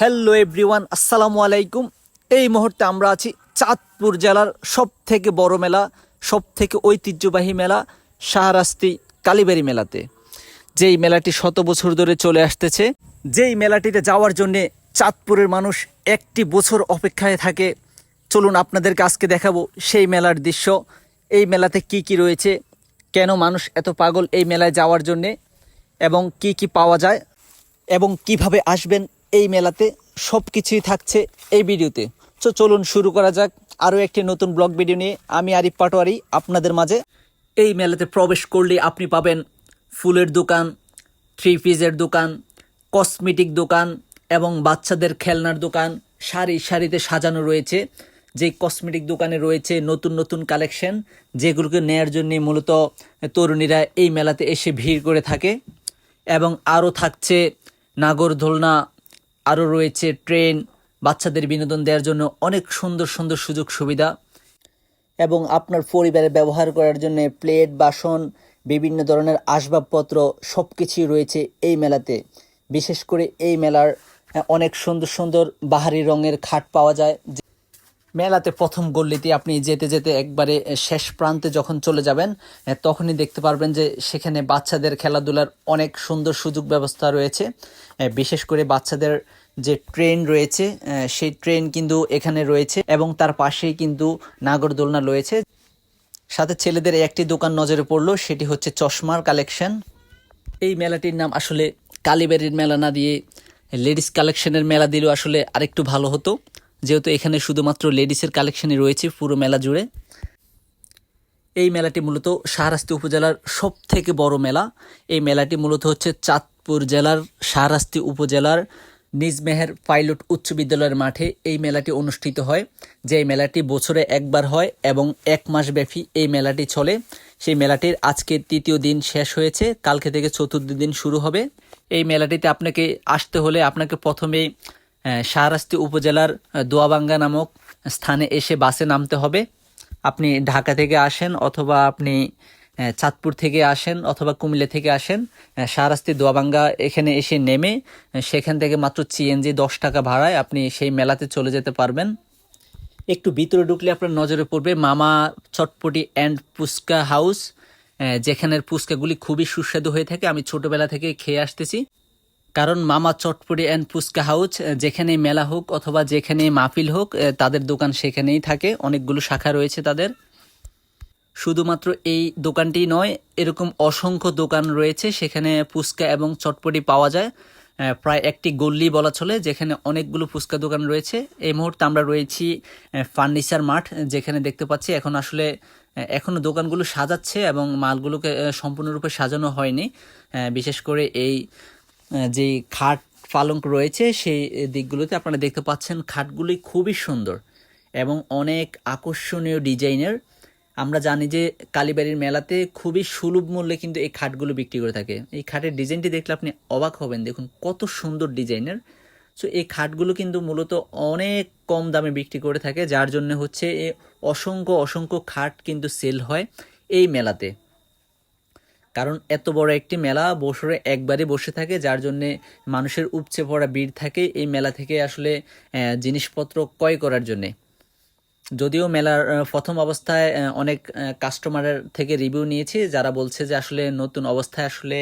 Hello everyone আসসালামু আলাইকুম এই মুহূর্তে আমরা আছি চাঁদপুর জেলার সব থেকে বড় মেলা সব থেকে ঐতিহ্যবাহী মেলা, শাহরাস্তি কালীবাড়ি মেলাতে। যেই মেলাটি শত বছর ধরে চলে আসতেছে, যেই মেলাটিতে যাওয়ার জন্যে চাঁদপুরের মানুষ একটি বছর অপেক্ষায় থাকে। চলুন আপনাদেরকে আজকে দেখাবো সেই মেলার দৃশ্য। এই মেলাতে কি কি রয়েছে, কেন মানুষ এত পাগল এই মেলায় যাওয়ার জন্যে, এবং কি কি পাওয়া যায়, এবং কীভাবে আসবেন এই মেলাতে সব কিছুই থাকছে এই ভিডিওতে। তো চলুন শুরু করা যাক। আরও একটি নতুন ব্লগ ভিডিও নিয়ে আমি আরিফ পাটোয়ারি আপনাদের মাঝে। এই মেলাতে প্রবেশ করলে আপনি পাবেন ফুলের দোকান, থ্রি পিসের দোকান, কসমেটিক দোকান এবং বাচ্চাদের খেলনার দোকান। সারি সারিতে সাজানো রয়েছে। যে কসমেটিক দোকানে রয়েছে নতুন নতুন কালেকশন, যেগুলোকে নেয়ার জন্য মূলত তরুণীরা এই মেলাতে এসে ভিড় করে থাকে। এবং আরও থাকছে নাগরদোলনা আরও রয়েছে ট্রেন, বাচ্চাদের বিনোদন দেওয়ার জন্য অনেক সুন্দর সুন্দর সুযোগ সুবিধা এবং আপনার পরিবারে ব্যবহার করার জন্য প্লেট, বাসন, বিভিন্ন ধরনের আসবাবপত্র সব কিছুই রয়েছে এই মেলাতে। বিশেষ করে এই মেলার অনেক সুন্দর সুন্দর বাহারি রঙের খাট পাওয়া যায়। মেলাতে প্রথম গল্লিতে আপনি যেতে যেতে একবারে শেষ প্রান্তে যখন চলে যাবেন তখনই দেখতে পারবেন যে সেখানে বাচ্চাদের খেলাধুলার অনেক সুন্দর সুযোগ ব্যবস্থা রয়েছে। বিশেষ করে বাচ্চাদের যে ট্রেন রয়েছে সেই ট্রেন কিন্তু এখানে রয়েছে এবং তার পাশেই কিন্তু নাগরদোলনা রয়েছে। সাথে ছেলেদের একটি দোকান নজরে পড়ল, সেটি হচ্ছে চশমার কালেকশন। এই মেলাটির নাম আসলে কালীবাড়ির মেলা না দিয়ে লেডিস কালেকশনের মেলা দিলেও আসলে আরেকটু ভালো হতো। যেহেতু এখানে শুধুমাত্র লেডিসের কালেকশনই রয়েছে পুরো মেলা জুড়ে। এই মেলাটি মূলত শাহরাস্তি উপজেলার সব থেকে বড় মেলা। এই মেলাটি মূলত হচ্ছে চাঁদপুর জেলার শাহরাস্তি উপজেলার নিজমেহের পাইলট উচ্চ বিদ্যালয়ের মাঠে এই মেলাটি অনুষ্ঠিত হয় যে মেলাটি বছরে একবার হয় এবং এক মাস ব্যাপী এই মেলাটি চলে। সেই মেলাটির আজকে তৃতীয় দিন শেষ হয়েছে কালকে থেকে চতুর্থ দিন শুরু হবে। এই মেলাটিতে আপনাকে আসতে হলে আপনাকে প্রথমেই আহ, শাহরাস্তি উপজেলার দোয়াবাঙ্গা নামক স্থানে এসে বাসে নামতে হবে। আপনি ঢাকা থেকে আসেন অথবা আপনি চাঁদপুর থেকে আসেন অথবা কুমিল্লা থেকে আসেন শাহরাস্তি দোয়াবাঙ্গা এখানে এসে নেমে সেখান থেকে মাত্র সিএনজি দশ টাকা ভাড়ায় আপনি সেই মেলাতে চলে যেতে পারবেন। একটু ভিতরে ঢুকলে আপনার নজরে পড়বে মামা চটপটি অ্যান্ড পুস্কা হাউস যেখানের পুস্কাগুলি খুবই সুস্বাদু হয়ে থাকে। আমি ছোটবেলা থেকে খেয়ে আসতেছি। কারণ মামা চটপটি অ্যান্ড পুস্কা হাউস যেখানে মেলা হোক অথবা যেখানে মাহফিল হোক তাদের দোকান সেখানেই থাকে। অনেকগুলো শাখা রয়েছে তাদের। শুধুমাত্র এই দোকানটি নয়, এরকম অসংখ্য দোকান রয়েছে সেখানে ফুচকা এবং চটপটি পাওয়া যায়। প্রায় একটি গল্লি বলা চলে, যেখানে অনেকগুলো ফুচকা দোকান রয়েছে। এই মুহূর্তে আমরা রয়েছি ফার্নিচার মাঠ, যেখানে দেখতে পাচ্ছি এখন আসলে এখনও দোকানগুলো সাজাচ্ছে এবং মালগুলোকে সম্পূর্ণরূপে সাজানো হয়নি। বিশেষ করে এই যেই খাট পালঙ্ক রয়েছে, সেই দিকগুলোতে আপনারা দেখতে পাচ্ছেন খাটগুলি খুবই সুন্দর এবং অনেক আকর্ষণীয় ডিজাইনের। আমরা জানি যে কালীবাড়ির মেলাতে খুবই সুলভ মূল্যে কিন্তু এই খাটগুলো বিক্রি করে থাকে। এই খাটের ডিজাইনটি দেখলে আপনি অবাক হবেন, দেখুন কত সুন্দর ডিজাইনের। সো এই খাটগুলো কিন্তু মূলত অনেক কম দামে বিক্রি করে থাকে, যার জন্য হচ্ছে এ অসংখ্য অসংখ্য খাট কিন্তু সেল হয় এই মেলাতে। কারণ এত বড় একটি মেলা বছরে একবারই বসে থাকে, যার জন্য মানুষের উপচে পড়া ভিড় থাকে এই মেলা থেকে আসলে জিনিসপত্র ক্রয় করার জন্যে। যদিও মেলার প্রথম অবস্থায় অনেক কাস্টমারের থেকে রিভিউ নিয়েছি, যারা বলছে যে আসলে নতুন অবস্থায় আসলে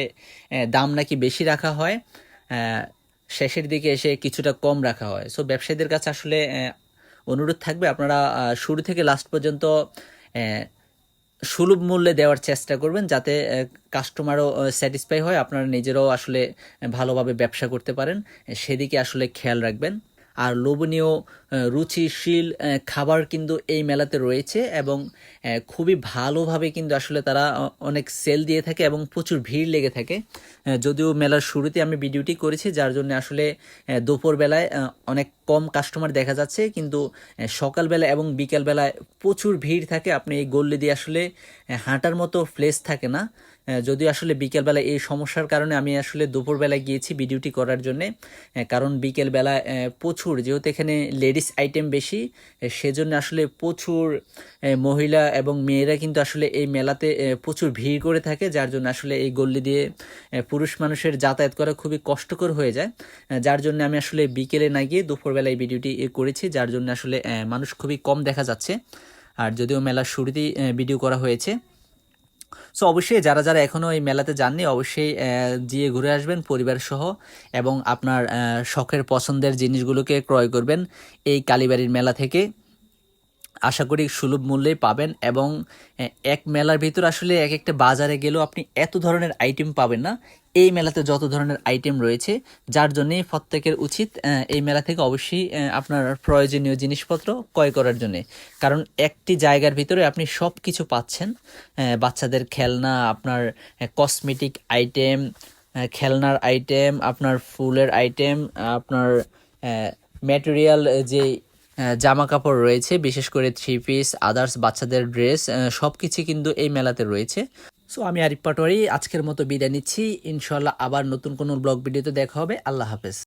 দাম নাকি বেশি রাখা হয় শেষের দিকে এসে কিছুটা কম রাখা হয়। সো ব্যবসায়ীদের কাছে আসলে অনুরোধ থাকবে, আপনারা শুরু থেকে লাস্ট পর্যন্ত সুলভ মূল্যে দেওয়ার চেষ্টা করবেন যাতে কাস্টমারও স্যাটিসফাই হয়, আপনারা নিজেরাও আসলে ভালোভাবে ব্যবসা করতে পারেন। সেদিকে আসলে খেয়াল রাখবেন। আর লোভনীয় রুচিশীল খাবার কিন্তু এই মেলাতে রয়েছে এবং খুবই ভালোভাবে কিন্তু আসলে তারা অনেক সেল দিয়ে থাকে এবং প্রচুর ভিড় লেগে থাকে। যদিও মেলার শুরুতে আমি ভিডিওটি করেছি, যার জন্য আসলে দুপুরবেলায় অনেক কম কাস্টমার দেখা যাচ্ছে, কিন্তু সকালবেলা এবং বিকালবেলায় প্রচুর ভিড় থাকে। আপনি এই গল্লি দিয়ে আসলে হাঁটার মতো প্লেস থাকে না। যদিও আসলে বিকেলবেলা এই সমস্যার কারণে আমি আসলে দুপুরবেলা গিয়েছি ভিডিওটি করার জন্যে কারণ বিকেলবেলা প্রচুর, যেহেতু এখানে লেডিস আইটেম বেশি সেজন্য আসলে প্রচুর মহিলা এবং মেয়েরা কিন্তু আসলে এই মেলাতে প্রচুর ভিড় করে থাকে, যার জন্য আসলে এই গল্লি দিয়ে পুরুষ মানুষের যাতায়াত করা খুবই কষ্টকর হয়ে যায়। যার জন্য আমি আসলে বিকেলে না গিয়ে দুপুরবেলা এই ভিডিওটি করেছি, যার জন্য আসলে মানুষ খুবই কম দেখা যাচ্ছে। আর যদিও মেলার শুরুতেই ভিডিও করা হয়েছে সো অবশ্যই যারা যারা এখনও এই মেলাতে যাননি, অবশ্যই গিয়ে ঘুরে আসবেন পরিবার সহ এবং আপনার শখের পছন্দের জিনিসগুলোকে ক্রয় করবেন এই কালীবাড়ির মেলা থেকে। আশা করি সুলভ মূল্যেই পাবেন এবং এক মেলার ভিতর আসলে এক একটা বাজারে গেলেও আপনি এত ধরনের আইটেম পাবেন না। এই মেলাতে যত ধরনের আইটেম রয়েছে, যার জন্যে প্রত্যেকের উচিত এই মেলা থেকে অবশ্যই আপনার প্রয়োজনীয় জিনিসপত্র ক্রয় করার জন্যে। কারণ একটি জায়গার ভিতরে আপনি সব কিছু পাচ্ছেন বাচ্চাদের খেলনা, আপনার কসমেটিক আইটেম খেলনার আইটেম আপনার ফুলের আইটেম আপনার ম্যাটেরিয়াল যে জামা কাপড় রয়েছে, বিশেষ করে থ্রি পিস আদার্স বাচ্চাদের ড্রেস সব কিছু কিন্তু এই মেলাতে রয়েছে। সো আমি আরিফ পাটোয়ারি, আজকের মতো বিদায় নিচ্ছি। ইনশাল্লাহ আবার নতুন কোনো ব্লগ ভিডিওতে দেখা হবে। আল্লাহ হাফেজ।